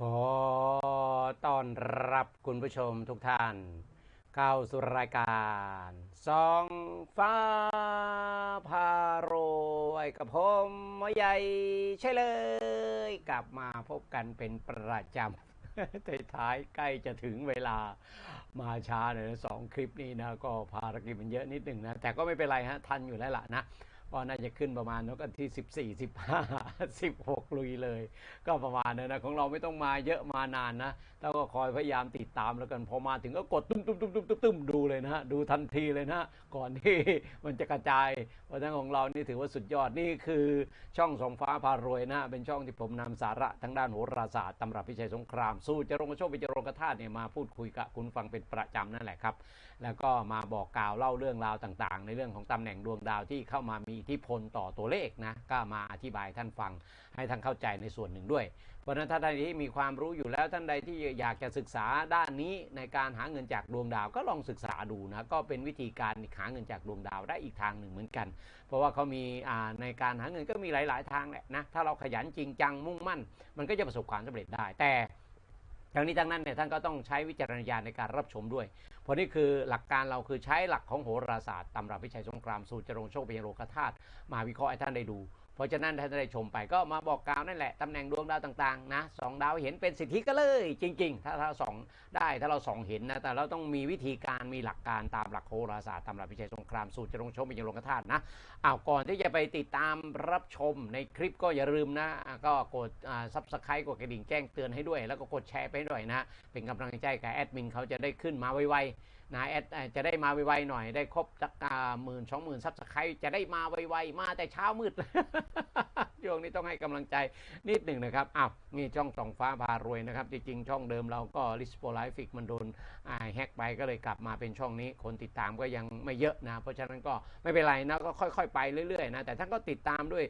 ขอต้อนรับคุณผู้ชมทุกท่าน เข้าสู่รายการสองฟ้าพาโรยกับผมหมอใหญ่ใช่เลย กลับมาพบกันเป็นประจำท้ายใกล้จะถึงเวลามาช้าหน่ยสองคลิปนี้นะ ก็ภารกิจมันเยอะนิดหนึ่งนะ แต่ก็ไม่เป็นไรฮะ ทันอยู่แล้วล่ะนะ ก็น่าจะขึ้นประมาณนกกันที่14 15 16ลุยเลย ก็ประมาณนั้นนะของเราไม่ต้องมาเยอะมานานนะแล้วก็คอยพยายามติดตามแล้วกันพอมาถึงก็กดตุ้มตุ้มตุ้มตุ้มตุ้มตุ้มดูเลยนะฮะดูทันทีเลยนะก่อนที่มันจะกระจายเพราะฉะนั้นของเรานี่ถือว่าสุดยอดนี่คือช่องสองฟ้าพารวยนะเป็นช่องที่ผมนำสาระทางด้านโหราศาสตร์ตำรับพิชัยสงครามสู้จะรงโชควิจารณกธาตุเนี่ยมาพูดคุยกับคุณฟังเป็นประจำนั่นแหละครับ แล้วก็มาบอกกล่าวเล่าเรื่องราวต่าง ๆ ในเรื่องของตำแหน่งดวงดาวที่เข้ามามีอิทธิพลต่อตัวเลขนะก็มาอธิบายท่านฟังให้ท่านเข้าใจในส่วนหนึ่งด้วยเพราะนั้นท่านใดที่มีความรู้อยู่แล้วท่านใดที่อยากจะศึกษาด้านนี้ในการหาเงินจากดวงดาวก็ลองศึกษาดูนะก็เป็นวิธีการหาเงินจากดวงดาวได้อีกทางหนึ่งเหมือนกัน เพราะว่าเขามีในการหาเงินก็มีหลาย ๆ ทางแหละนะถ้าเราขยันจริงจังมุ่งมั่น มันก็จะประสบความสำเร็จได้แต่ ทั้งนี้ทั้งนั้นเนี่ยท่านก็ต้องใช้วิจารณญาณในการรับชมด้วย เพราะนี่คือหลักการเราคือใช้หลักของโหราศาสตร์ตำรับวิชัยสงครามสูตรจรงโชคเป็นโลกธาตุมาวิเคราะห์ให้ท่านได้ดู เพราะฉะนั้นท่านได้ชมไปก็มาบอกกล่าวนั่นแหละตำแหน่งดวงดาวต่างๆนะสองดาวเห็นเป็นสิทธิก็เลย จริง ๆ ถ้าเราสองได้ถ้าเราสองเห็นนะแต่เราต้องมีวิธีการมีหลักการตามหลักโหราศาสตร์ตำรับวิชัยสงครามสูตรจรงชคเป็นโลงกธาตุนะอ้าวก่อนที่จะไปติดตามรับชมในคลิปก็อย่าลืมนะ ก็กดซับสไครต์กดกระดิ่งแจ้งเตือนให้ด้วย แล้วก็กดแชร์ไปด้วยนะ เป็นกำลังใจกับแอดมินเขาจะได้ขึ้นมาไวๆ นะแอดจะได้มาไวๆหน่อยได้ครบสักหมื่นสองหมื่นซับสไครต์จะได้มาไวๆมาแต่เช้ามืดช่วงนี้ต้องให้กำลังใจนิดหนึ่งนะครับอ้าวนี่ช่องสองฟ้าพารวยนะครับ จริงๆ ช่องเดิมเราก็ลิสโปไลฟิกมันโดนแฮกไปก็เลยกลับมาเป็นช่องนี้ คนติดตามก็ยังไม่เยอะนะ เพราะฉะนั้นก็ไม่เป็นไรนะก็ค่อยๆ ไปเรื่อยๆนะแต่ท่านก็ติดตามด้วย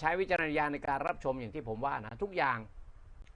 ใช้วิจารณญาณในการรับชมอย่างที่ผมว่านะทุกอย่าง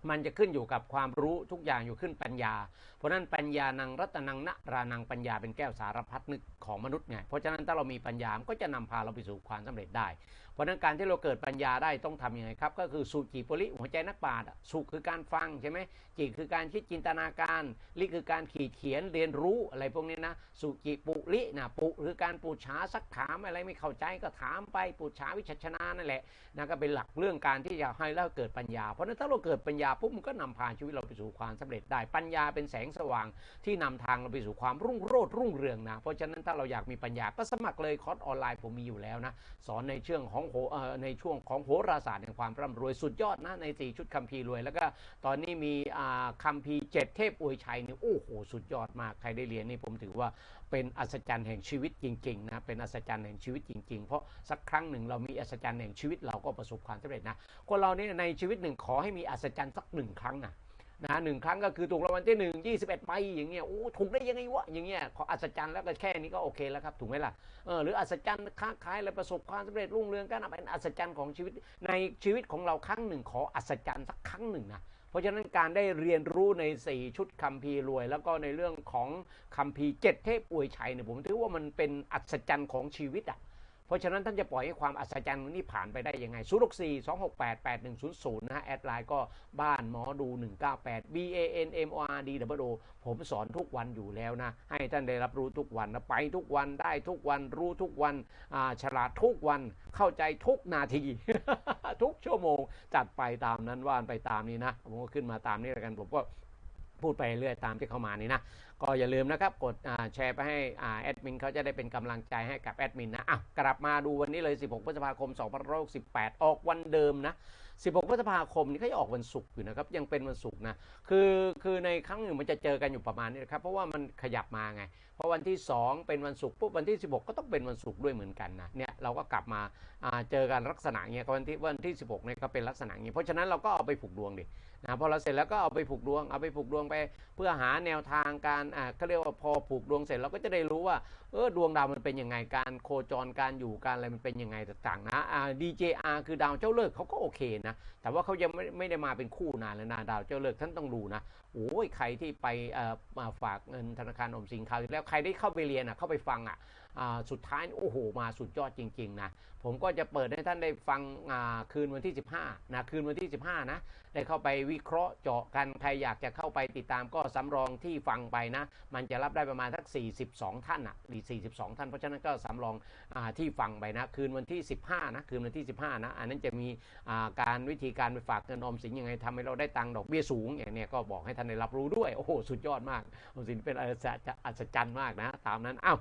มันจะขึ้นอยู่กับความรู้ทุกอย่างอยู่ขึ้นปัญญา เพราะนั้นปัญญานังรัตนังนะรานังปัญญาเป็นแก้วสารพัดนึกของมนุษย์ไงเพราะฉะนั้นถ้าเรามีปัญญามก็จะนำพาเราไปสู่ความสำเร็จได้เพราะนั้นการที่เราเกิดปัญญาได้ต้องทำยังไงครับ ก็คือสุจิปุริหัวใจนักปราชญ์สุคือการฟังใช่ไหมจิคือการคิดจินตนาการลิคือการขีดเขียนเรียนรู้อะไรพวกนี้นะสุจิปุรินะปุคือการปูชาสักถามอะไรไม่เข้าใจก็ถามไปปูชาวิชัชนานั่นแหละนะก็เป็นหลักเรื่องการที่จะให้เราเกิดปัญญา เพราะนั้นถ้าเราเกิดปัญญาปุ๊บมันก็นำพาชีวิตเราไปสู่ความสำเร็จได้ปัญญาเป็นแสงสว่างที่นำทางเราไปสู่ความรุ่งโรจน์รุ่งเรืองนะเพราะฉะนั้นถ้าเราอยากมีปัญญาก็สมัครเลยคอร์สออนไลน์ผมมีอยู่แล้วนะสอนในเชื่องของโหในช่วงของโหราศาสตร์แห่งความร่ำรวยสุดยอดนะใน 4 ชุดคัมภีร์รวย แล้วก็ตอนนี้มีคัมภีร์เจ็ดเทพอวยชัยนี่โอ้โหสุดยอดมากใครได้เรียนนี่ผมถือว่าเป็นอัศจรรย์แห่งชีวิตจริงๆนะเป็นอัศจรรย์แห่งชีวิตจริงๆ เพราะสักครั้งหนึ่งเรามีอัศจรรย์แห่งชีวิตเราก็ประสบความสำเร็จนะคนเราเนี่ยในชีวิตหนึ่งขอให้มีอัศจรรย์สักหนึ่งครั้งนะ นะหนึ่งครั้งก็คือถูกรางวัลที่หนึ่งยี่สิบเอ็ดใบอย่างเงี้ยโอ้ถูกได้ยังไงวะอย่างเงี้ยขออัศจรรย์แล้วก็แค่นี้ก็โอเคแล้วครับถูกไหมล่ะเออหรืออัศจรรย์ค้าขายและประสบความสำเร็จรุ่งเรืองก็นับเป็นอัศจรรย์ของชีวิตในชีวิตของเราครั้งหนึ่งขออัศจรรย์สักครั้งหนึ่งนะเพราะฉะนั้นการได้เรียนรู้ใน 4 ชุดคัมภีร์รวย แล้วก็ในเรื่องของคัมภีร์เจ็ดเทพอวยชัยเนี่ยผมถือว่ามันเป็นอัศจรรย์ของชีวิตอะ เพราะฉะนั้นท่านจะปล่อยให้ความอัศจรรย์นี้ผ่านไปได้ยังไง0 6 4 2 6 8 8 1 0 0นะฮะแอดไลน์ก็บ้านหมอดู 198 B A N M O R D W O ผมสอนทุกวันอยู่แล้วนะ ให้ท่านได้รับรู้ทุกวันนะไปทุกวันได้ทุกวันรู้ทุกวันฉลาดทุกวันเข้าใจทุกนาที ทุกชั่วโมงจัดไปตามนั้นว่านไปตามนี้นะ ผมก็ขึ้นมาตามนี้แล้วกันผมก็ พูดไปเรื่อยตามที่เข้ามานี่นะ ก็อย่าลืมนะครับกดแชร์ไปให้แอดมินเขาจะได้เป็นกำลังใจให้กับแอดมินนะอะกลับมาดูวันนี้เลย 16 พฤษภาคม 2568 ออกวันเดิมนะ 16 พฤษภาคมนี่ก็จะออกวันศุกร์อยู่นะครับ ยังเป็นวันศุกร์นะ คือคือในครั้งหนึ่งมันจะเจอกันอยู่ประมาณนี้นะครับ เพราะว่ามันขยับมาไง เพราะวันที่ 2 เป็นวันศุกร์ปุ๊บวันที่ 16 ก็ต้องเป็นวันศุกร์ด้วยเหมือนกันนะ เนี่ยเราก็กลับมาเจอกันลักษณะเงี้ยวันที่วันที่ 16เนี่ยก็เป็นลักษณะเงี้ยเพราะฉะนั้นเราก็เอาไปผูกดวงดิ นะพอเราเสร็จแล้วก็เอาไปผูกดวง เอาไปผูกดวงไป เพื่อหาแนวทางการอ่าเขาเรียกว่าพอผูกดวงเสร็จเราก็จะได้รู้ว่าเออดวงดาวมันเป็นยังไงการโคจรการอยู่การอะไรมันเป็นยังไงต่างๆนะอ่า DJR คือดาวเจ้าเลิกเขาก็โอเคนะแต่ว่าเขายังไม่ไม่ได้มาเป็นคู่นานแล้วนะดาวเจ้าเลิกท่านต้องดูนะโอ้ยใครที่ไปเอ่อมาฝากเงินธนาคารอมสินคราวแล้วใครได้เข้าไปเรียนอะเข้าไปฟังอะ สุดท้ายโอ้โหมาสุดยอดจริงๆนะผมก็จะเปิดให้ท่านได้ฟังคืนวันที่ 15นะคืนวันที่ 15นะได้เข้าไปวิเคราะห์เจาะกันใครอยากจะเข้าไปติดตามก็สำรองที่ฟังไปนะมันจะรับได้ประมาณสัก 42 ท่านอะหรือ 42 ท่านเพราะฉะนั้นก็สำรองอที่ฟังไปนะคืนวันที่ 15นะคืนวันที่ 15นะอันนั้นจะมีาการวิธีการไปฝากเงินออมสินยังไงทำให้เราได้ตังค์ดอกเบี้ยสูงอย่างเนี้ยก็บอกให้ท่านได้รับรู้ด้วยโอ้โหสุดยอดมากออมสินเป็นอัศจรรย์มากนะตามนั้นอ้าว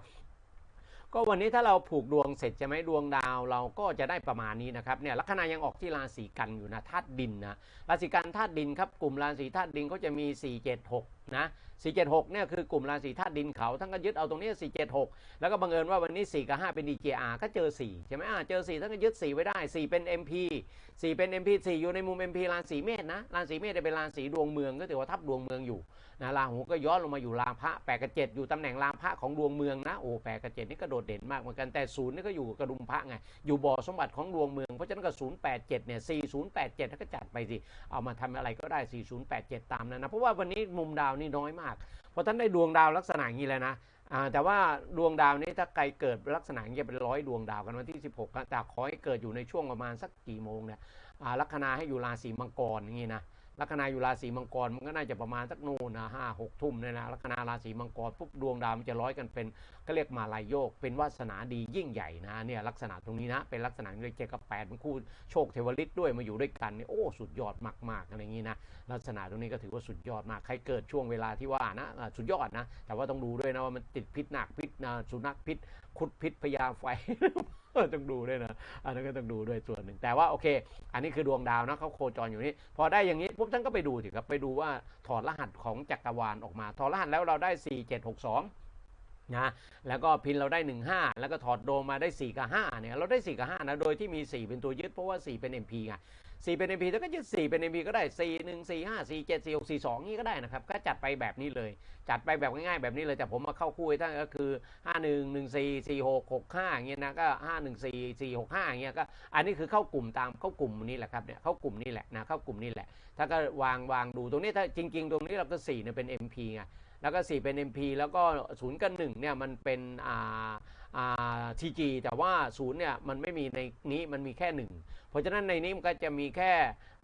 ก็วันนี้ถ้าเราผูกดวงเสร็จใช่ไหมดวงดาวเราก็จะได้ประมาณนี้นะครับเนี่ยลัคนายังออกที่ราศีกันอยู่นะธาตุดินนะราศีกันธาตุดินครับกลุ่มราศีธาตุดินก็จะมี 476 นะ476เนี่ยคือกลุ่มราศีธาตุดินเขาทั้งก็ยึดเอาตรงนี้ 476 แล้วก็บังเอิญว่าวันนี้ 4 กับ 5 เป็น DJR ก็เจอ 4 ใช่ไหมอ่าเจอ 4ทั้งก็ยึด 4 ไว้ได้ 4 เป็น MP 4 เป็น MP 4 อยู่ในมุม MP ราศีเมษนะราศีเมษจะเป็นราศีดวงเมืองก็ถือว่าทับดวงเมืองอยู่นะราหูก็ย้อนลงมาอยู่ราพะแปดกับเจ็ดอยู่ตำแหน่งราพะของดวงเมืองนะโอ้แปดกับเจ็ดนี่ก็โดดเด่นมากเหมือนกันแต่ศูนย์นี่ก็อยู่กระดุมพระไงอยู่บ่อสมบัติของดวงเมืองเพราะฉะนั้นก็ศูนย์แปดเนี่ยสี่ศูนย์แปดเจ็ดถ้าก็จัดไปสิเอามาทำอะไรก็ได้สี่ศูนย์แปดเจ็ดตามนั้นนะเพราะว่าวันนี้มุมดาวนี่น้อยมาก เพราะท่านได้ดวงดาวลักษณะอย่างนี้เลยนะ แต่ว่าดวงดาวนี้ถ้าใครเกิดลักษณะอย่างนี้เป็นร้อยดวงดาวกันวันที่ 16แต่ขอให้เกิดอยู่ในช่วงประมาณสักกี่โมงเนี่ยลัคนาให้อยู่ราศีมังกรอย่างนี้นะ ลัคนาอยู่ราศีมังกรมันก็น่าจะประมาณสักนู่นนะห้าหกทุ่มเนี่ยนะลัคนาราศีมังกรปุ๊บดวงดาวมันจะร้อยกันเป็นก็เรียกมาลายโยก เป็นวาสนาดียิ่งใหญ่นะเนี่ยลักษณะตรงนี้นะเป็นลักษณะเลยเจกับแปดเป็นคู่โชคเทวฤทธิ์ด้วยมาอยู่ด้วยกันเนี่ยโอ้สุดยอดมากๆอะไรอย่างนี้นะลักษณะตรงนี้ก็ถือว่าสุดยอดมากใครเกิดช่วงเวลาที่ว่านะสุดยอดนะแต่ว่าต้องดูด้วยนะว่ามันติดพิษหนักพิษสุนัขพิษคุดพิษพยาไฟต้องดูด้วยนะอันนั้นก็ต้องดูด้วยส่วนหนึ่ง แต่ว่าโอเค อันนี้คือดวงดาวนะเขาโคจรอยู่นี่พอได้อย่างนี้ปุ๊บท่านก็ไปดูสิครับไปดูว่าถอดรหัสของจักรวาลออกมา ถอดรหัสแล้วเราได้ 4762 นะแล้วก็พินเราได้ 15 แล้วก็ถอดโดมมาได้ 4 กับ5เนี่ยเราได้ 4 กับ5นะโดยที่มี 4 เป็นตัวยึดเพราะว่า 4 เป็น MP ไง4เป็น MP แล้วก็ยึด 4 เป็น MP ก็ได้ 4 1 4 5 4 7 4 6 4 2 นี่ก็ได้นะครับ ก็จัดไปแบบนี้เลย จัดไปแบบง่ายๆแบบนี้เลย แต่ผมมาเข้าคู่ให้ท่านก็คือ 5 1 1 4 4 6 6 5อย่างเงี้ยนะก็ 5 1 4 4 6 5อย่างเงี้ยก็อันนี้คือเข้ากลุ่มตามเข้ากลุ่มนี้แหละครับเนี่ยเข้ากลุ่มนี้แหละนะเข้ากลุ่มนี้แหละ ถ้าก็วางวางดูตรงนี้ถ้าจริง ๆ ตรงนี้เราก็4เนี่ยเป็น MP ไง แล้วก็ 4 เป็น MP แล้วก็ 0 กับ 1 เนี่ย มันเป็นอ่าอ่าทีจีแต่ว่า 0 เนี่ย มันไม่มีในนี้มันมีแค่ 1 เพราะฉะนั้นในนี้มันก็จะมีแค่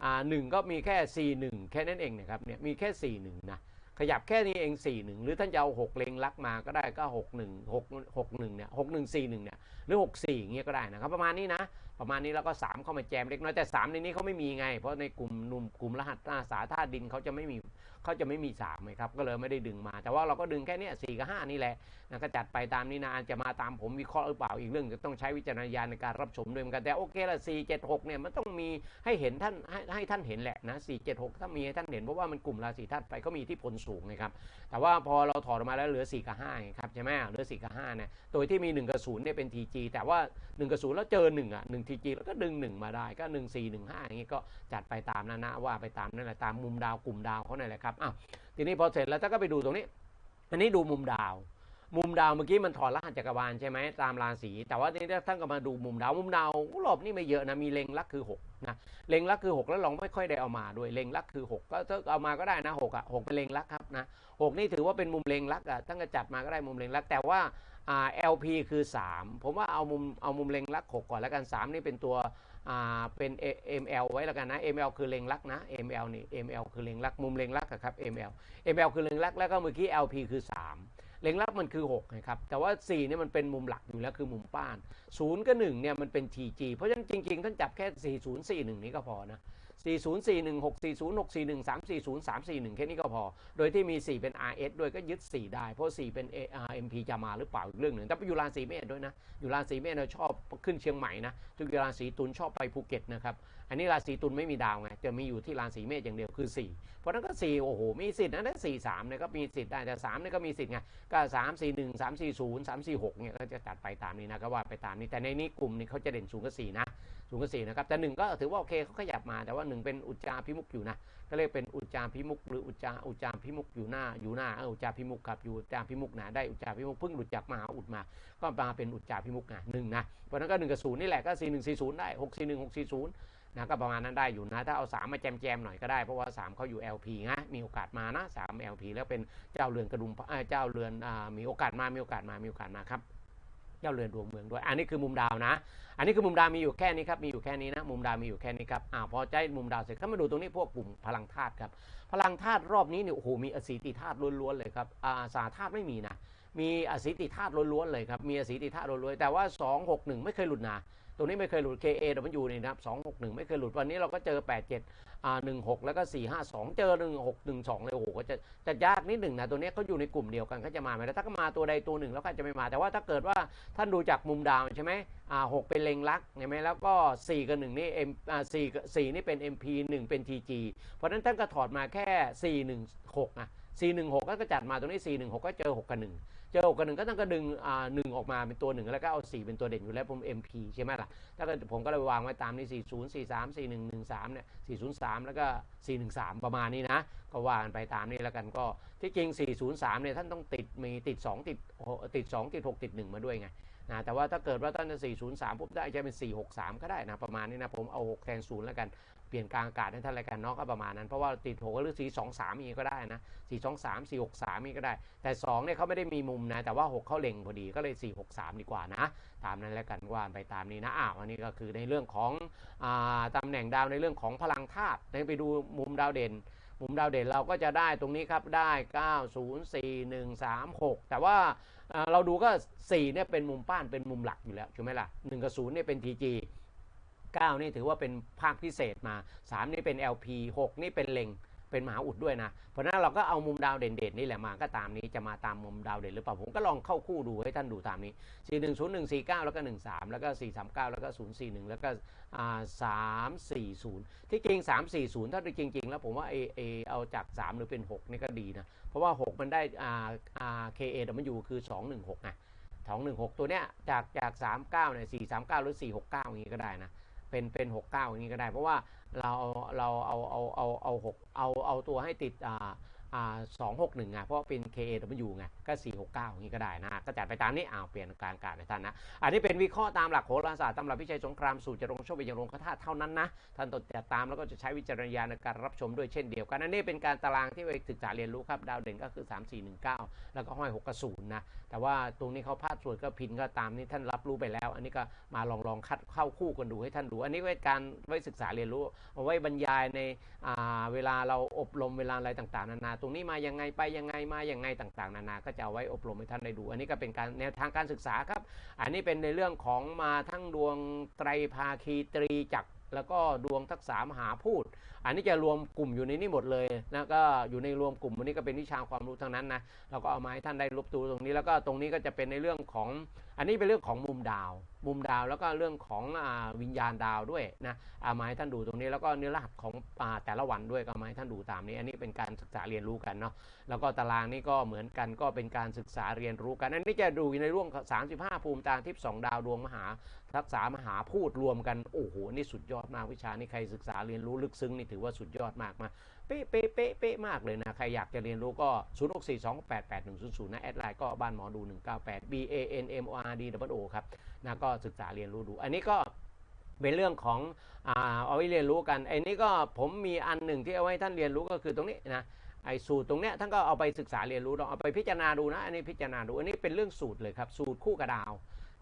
อ่าหก็มีแค่ 4 1 แค่นั้นเองนะครับเนี่ยมีแค่ 4 1 นะขยับแค่นี้เอง4 1 หรือท่านจะเอา 6 เลงลักมาก็ได้ก็ 6 1 6 6 1เนี่ย6 1 4 1เนี่ยหรือ 6 4อย่างเงี้ยก็ได้นะครับประมาณนี้นะ ประมาณนี้แล้วก็ 3 เข้ามาแจมเล็กน้อยแต่ 3 ในนี้เขาไม่มีไง เพราะในกลุ่มนุ่มกลุ่มรหัสอาสาธาดินเขาจะไม่มี เขาจะไม่มี3ไงครับก็เลยไม่ได้ดึงมา แต่ว่าเราก็ดึงแค่นี้4กับ5นี่แหละนะก็จัดไปตามนี้นะจะมาตามผมวิเคราะห์หรือเปล่าอีกเรื่องจะต้องใช้วิจารณญาณในการรับชมด้วยเหมือนกันแต่โอเคละ4 7 6เเนี่ยมันต้องมีให้เห็นท่านให้ให้ท่านเห็นแหละนะ4 7 6ถ้ามีให้ท่านเห็นเพราะว่ามันกลุ่มราศีธาตุไฟเขามีที่ผลสูงนะครับแต่ว่าพอเราถอดออกมาแล้วเหลือ4กับ5ไงครับใช่ไหมเหลือ4กับ5เนี่ยโดยที่มี1กับ0เนี่ยเป็น TG แต่ว่า1กับ0แล้วเจอ1อะ1 TG แล้วก็ดึง 1 มาได้ก็ 1 4 1 5อย่างนี้ก็จัดไปตามนั้นนะว่าไปตามนั่นแหละตามมุมดาวกลุ่มดาวเขานั่นแหละครับอ้าวทีนี้พอเสร็จแล้วถ้าก็ไปดูตรงนี้ อันนี้ดูมุมดาว มุมดาวเมื่อกี้มันถอดรหัสจักรวาลใช่ไหมตามราศีแต่ว่าทีนี้ท่านก็มาดูมุมดาวมุมดาวรอบนี้ไม่เยอะนะมีเล็งลักคือ6นะเล็งลักคือ 6 แล้วลองไม่ค่อยได้เอามาด้วยเล็งลักคือ 6 ก็เอามาก็ได้นะ6อะ6เป็นเล็งลักครับนะ6นี่ถือว่าเป็นมุมเล็งลักอะท่านก็จัดมาก็ได้มุมเล็งลักแต่ว่าอ่า LP คือ 3 ผมว่าเอามุมเอามุมเล็งลัก 6 ก่อนแล้วกัน 3 นี่เป็นตัว เป็น ML ไว้แล้วกันนะ ML คือเล็งลักนะ ML นี่ ML คือเล็งลักมุมเล็งลักครับ ML ML คือเล็งลักแล้วก็เมื่อกี้ LP คือ 3 เล็งลักมันคือ6นะครับแต่ว่า4เนี่ยมันเป็นมุมหลักอยู่แล้วคือมุมป้าน 0 กับ1เนี่ยมันเป็น TG เพราะฉะนั้นจริงๆท่านจับแค่ 4041 นี้ก็พอนะ 4041 640 641 340 341 แค่นี้ก็พอ โดยที่มี 4 เป็น RS ด้วยก็ยึด 4 ได้ เพราะ 4 เป็น ARMP จะมาหรือเปล่าอีกเรื่องหนึ่ง แต่ไปอยู่ราศีเมษด้วยนะ อยู่ราศีเมษเราชอบขึ้นเชียงใหม่นะทุกอยู่ลาศีตุลชอบไปภูเก็ตนะครับ อันนี้ราศีตุลไม่มีดาวไงจะมีอยู่ที่ราศีเมษอย่างเดียวคือ 4 เพราะนั้นก็ 4 โอ้โห มีสิทธิ์นะถ้า4 3เนี่ยก็มีสิทธิ์ได้แต่3เนี่ยก็มีสิทธิ์ไงก็3 4 1 3 4 0 3 4 6เนี่ยก็จะจัดไปตามนี้นะก็ว่าไปตามนี้แต่ในนี้กลุ่มนี้เขาจะเด่นสูงกับ4นะสูงกับสี่นะครับแต่หนึ่งก็ถือว่าโอเคเขาขยับมาแต่ว่าหนึ่งเป็นอุจจาพิมุกอยู่นะก็เรียกเป็นอุจจาพิมุกหรืออุจจาอุจจาพิมุกอยู่หน้าอยู่หน้าเอออุจจาพิมุกครับอยู่อุจจาพิมุกนะได้อุจจาพิมุกเพิ่งหลุดจากมหาอุดมา ก็มาเป็นอุจจาพิมุกนะหนึ่งนะเพราะนั้นก็หนึ่งกับศูนย์นี่แหละก็สี่หนึ่งสี่ศูนย์ได้หกสี่หนึ่งหกสี่ศูนย์ นะก็ประมาณนั้นได้อยู่นะ ถ้าเอาสามมาแจมแจมหน่อยก็ได้ เพราะว่าสามเขาอยู่ LP นะมีโอกาสมานะสาม LP แล้วเป็นเจ้าเรือนกระดุมเจ้าเรือนมีโอกาสมามีโอกาสมามีโอกาสมาครับเจ้าเรือนดวงเมืองด้วย อันนี้คือมุมดาวนะ อันนี้คือมุมดาวมีอยู่แค่นี้ครับ มีอยู่แค่นี้นะ มุมดาวมีอยู่แค่นี้ครับ อ่าพอใจมุมดาวเสร็จก็มาดูตรงนี้พวกกลุ่มพลังธาตุครับ พลังธาตุรอบนี้เนี่ยโอ้โห มีอสีติธาตุล้วนๆเลยครับ อ่าสาธาตุไม่มีนะ มีอสีติธาตุล้วนๆเลยครับ มีอสีติธาตุล้วนๆ แต่ว่า 261 ไม่เคยหลุดนะ ตรงนี้ไม่เคยหลุด KA แต่มันอยู่นี่นะครับ261 ไม่เคยหลุดวันนี้เราก็เจอ 87อ่า16 แล้วก็ 452 เจอ 1612 เลยโอ้โหก็จะจะยากนิดหนึ่งนะตัวนี้เขาอยู่ในกลุ่มเดียวกันเขาจะมาไหมถ้าก็มาตัวใดตัวหนึ่งแล้วก็จะไม่มา แต่ว่าถ้าเกิดว่าท่านดูจากมุมดาวใช่ไหมอ่าหกเป็นเลงลักใช่ไหมแล้วก็ 4 กับ 1 นี่ M อ่า4กับ4นี่เป็น MP 1 เป็น TG เพราะฉะนั้นท่านก็ถอดมาแค่ 416นะ 416 ก็จัดมาตรงนี้ 416 ก็เจอ 6 กับ 1 เจอ 6 กับ 1 ก็ต้องก็ดึงอ่า1ออกมาเป็นตัว 1 แล้วก็เอา 4 เป็นตัวเด่นอยู่แล้วผม MP ใช่ไหมล่ะ ถ้าเก็ผมก็เลยวางไว้ตามนี้ 40 43 41 13 เนี่ย 403 แล้วก็ 413 ประมาณนี้นะ ก็วากันไปตามนี้แล้วกันก็ ที่จริง 403 เนี่ยท่านต้องติดมีติด 2 ติดติด 2 ติด 6 ติด 1 มาด้วยไงนะแต่ว่าถ้าเกิดว่าท่านจะ403ปุ๊บได้จะเป็น 463 ก็ได้นะประมาณนี้นะผมเอา 6 แทน 0 แล้วกัน เปลี่ยนกลางอากาศให้ท่านรายการนอกก็ประมาณนั้น เพราะว่าติด6หรือ423มีก็ได้นะ423 463มีก็ได้ แต่2เนี่ยเขาไม่ได้มีมุมนะ แต่ว่า6เขาเล็งพอดีก็เลย463ดีกว่านะ ตามนั้นแล้วกันว่าไปตามนี้นะอ้าวอันนี้ก็คือในเรื่องของอ่าตำแหน่งดาวในเรื่องของพลังธาตุไปดูมุมดาวเด่นมุมดาวเด่นเราก็จะได้ตรงนี้ครับได้ 9 0 4 1 3 6 แต่ว่าเราดูก็ 4 เนี่ยเป็นมุมป้านเป็นมุมหลักอยู่แล้วใช่ไหมล่ะ 1 กับ 0 เนี่ยเป็น TG 9 นี่ถือว่าเป็นภาคพิเศษมา 3 นี่เป็น LP 6 นี่เป็นเล็งเป็นมหาอุดด้วยนะ เพราะนั้นเราก็เอามุมดาวเด่นๆนี่แหละมาก็ตามนี้จะมาตามมุมดาวเด่นหรือเปล่าผมก็ลองเข้าคู่ดูให้ท่านดูตามนี้ 410149 แล้วก็ 13 แล้วก็ 439 แล้วก็ 041 แล้วก็ 340 ที่จริง 340 ถ้าจริง ๆ แล้วผมว่าเอเอเอาจาก 3 หรือเป็น 6 นี่ก็ดีนะ เพราะว่า 6 มันได้อ่าอ่า KA แต่มันอยู่คือ 216ไง216 ตัวเนี้ยจากจาก 39เนี่ย439 หรือ 469อย่างนี้ก็ได้นะ เป็นเป็น69อย่างนี้ก็ได้ เพราะว่าเราเราเอาเอาเอาเอาหกเอาเอาตัวให้ติดอ่าอ่า สองหกหนึ่งไงเพราะเป็น KAW ไงก็469อย่างนี้ก็ได้นะก็จัดไปตามนี้อ้าวเปลี่ยนการการในท่านนะ อันนี้เป็นวิเคราะห์ตามหลักโหราศาสตร์ตำรับวิชัยสงครามสู่จรงโชควิญญาณรงคาตุเท่านั้นนะท่านต้องติดตามแล้วก็จะใช้วิจารณญาณในการรับชมด้วยเช่นเดียวกันอันนี้เป็นการตารางที่ไปศึกษาเรียนรู้ครับดาวเด่นก็คือ 3 4 1 9 แล้วก็ห้อย6กระศูนย์นะแต่ว่าตรงนี้เขาพลาดส่วนก็พินก็ตามนี้ท่านรับรู้ไปแล้ว อันนี้ก็มาลองลองคัดเข้าคู่กันดูให้ท่านดู อันนี้ไว้การไว้ศึกษาเรียนรู้เอาไว้บรรยายในเวลาเราอบรมเวลาอะไรต่างๆนานาตรงนี้มายังไงไปยังไงมายังไงต่างๆ นานา ก็จะเอาไว้อบรมให้ท่านได้ดู อันนี้ก็เป็นการแนวทางการศึกษาครับ อันนี้เป็นในเรื่องของมาทั้งดวงไตรภาคีตรีจักรแล้วก็ดวงทักษามหาพูด อันนี้จะรวมกลุ่มอยู่ในนี้หมดเลยนะก็อยู่ในรวมกลุ่มวันนี้ก็เป็นวิชาความรู้ทั้งนั้นนะเราก็เอามาให้ท่านได้รับตูตรงนี้แล้วก็ตรงนี้ก็จะเป็นในเรื่องของ อันนี้เป็นเรื่องของมุมดาว มุมดาวแล้วก็เรื่องของอวิญญาณดาวด้วยนะเอามาให้ท่านดูตรงนี้แล้วก็เนื้อรหัสของแต่ละวันด้วยก็มาให้ท่านดูตามนี้ อันนี้เป็นการศึกษาเรียนรู้กันเนาะแล้วก็ตารางนี้ก็เหมือนกันก็เป็นการศึกษาเรียนรู้กันอันนี้จะดูในร่วง 35 ภูมิตาทิพย์2ดาวดวงมหาทักษามหาพูดรวมกันโอ้โหนี่สุดยอดมากวิชานี้ใครศึกษาเรียนรู้ลึกซึ้งนี่ถือว่าสุดยอดมากมา เป๊ะเป๊ะเป๊ะเป๊ะมากเลยนะ ใครอยากจะเรียนรู้ก็ 0 6 4 2 8 8 1 0 0 นะ แอดไลน์ก็บ้านหมอดู 198 B A N M O R D W O ครับนะก็ศึกษาเรียนรู้ดู อันนี้ก็เป็นเรื่องของเอาไว้เรียนรู้กันไอ้นี้ก็ผมมีอันหนึ่งที่เอาไว้ท่านเรียนรู้ก็คือตรงนี้นะไอ้สูตรตรงเนี้ยท่านก็เอาไปศึกษาเรียนรู้ลองเอาไปพิจารณาดูนะ อันนี้พิจารณาดู อันนี้เป็นเรื่องสูตรเลยครับ สูตรคู่กระดาว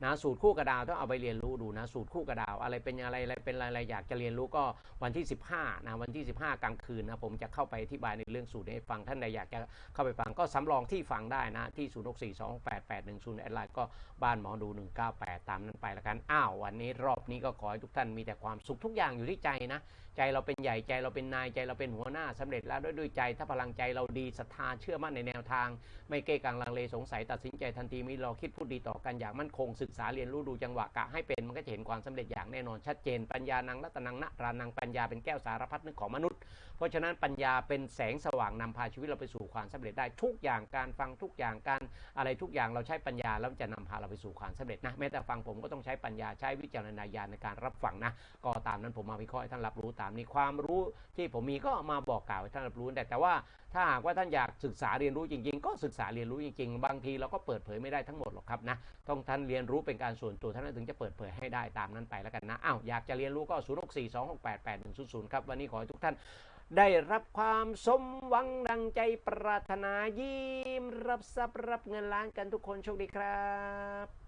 นะสูตรคู่กระดาวต้องเอาไปเรียนรู้ดูนะสูตรคู่กระดาว อะไรเป็นอะไรอะไรเป็นอะไรอยากจะเรียนรู้ก็วันที่ 15นะวันที่ 15 กลางคืนนะผมจะเข้าไปอธิบายในเรื่องสูตรให้ฟังท่านใดอยากจะเข้าไปฟังก็สำรองที่ฟังได้นะที่ 0 6 4 2 8 8 1 0แอดไลน์ก็บ้านหมอดู 198 ตามนั้นไปละกันอ้าววันนี้รอบนี้ก็ขอให้ทุกท่านมีแต่ความสุขทุกอย่างอยู่ที่ใจนะ ใจเราเป็นใหญ่ใจเราเป็นนายใจเราเป็นหัวหน้าสำเร็จแล้วด้วยด้วยใจ ถ้าพลังใจเราดีศรัทธาเชื่อมั่นในแนวทาง ไม่เก้กังลังเลสงสัยตัดสินใจทันทีมีรอคิดพูดดีต่อกันอย่างมั่นคงศึกษาเรียนรู้ดูจังหวะกะให้เป็นมันก็จะเห็นความสำเร็จอย่างแน่นอนชัดเจนปัญญานังรัตนังนะรานังปัญญาเป็นแก้วสารพัดนึกของมนุษย์ เพราะฉะนั้นปัญญาเป็นแสงสว่างนำพาชีวิตเราไปสู่ความสำเร็จได้ทุกอย่างการฟังทุกอย่างการอะไรทุกอย่างเราใช้ปัญญาแล้วจะนำพาเราไปสู่ความสำเร็จนะแม้แต่ฟังผมก็ต้องใช้ปัญญาใช้วิจารณญาณในการรับฟังนะก็ตามนั้นผมมาวิเคราะห์ให้ท่านรับรู้ตามนี้ความรู้ที่ผมมีก็มาบอกกล่าวให้ท่านรับรู้ แต่แต่ว่าถ้าหากว่าท่านอยากศึกษาเรียนรู้จริง ๆ ก็ศึกษาเรียนรู้จริง ๆ บางทีเราก็เปิดเผยไม่ได้ทั้งหมดหรอกครับนะต้องท่านเรียนรู้เป็นการส่วนตัวท่านถึงจะเปิดเผยให้ได้ตามนั้นไปแล้วกันนะอ้าวอยากจะเรียนรู้ก็0 6 4 2 6 8 8 1 0 0ครับวันนี้ขอให้ทุกท่านได้รับความสมหวังดังใจปรารถนายิ้มรับทรัพย์รับเงินล้านกันทุกคนโชคดีครับ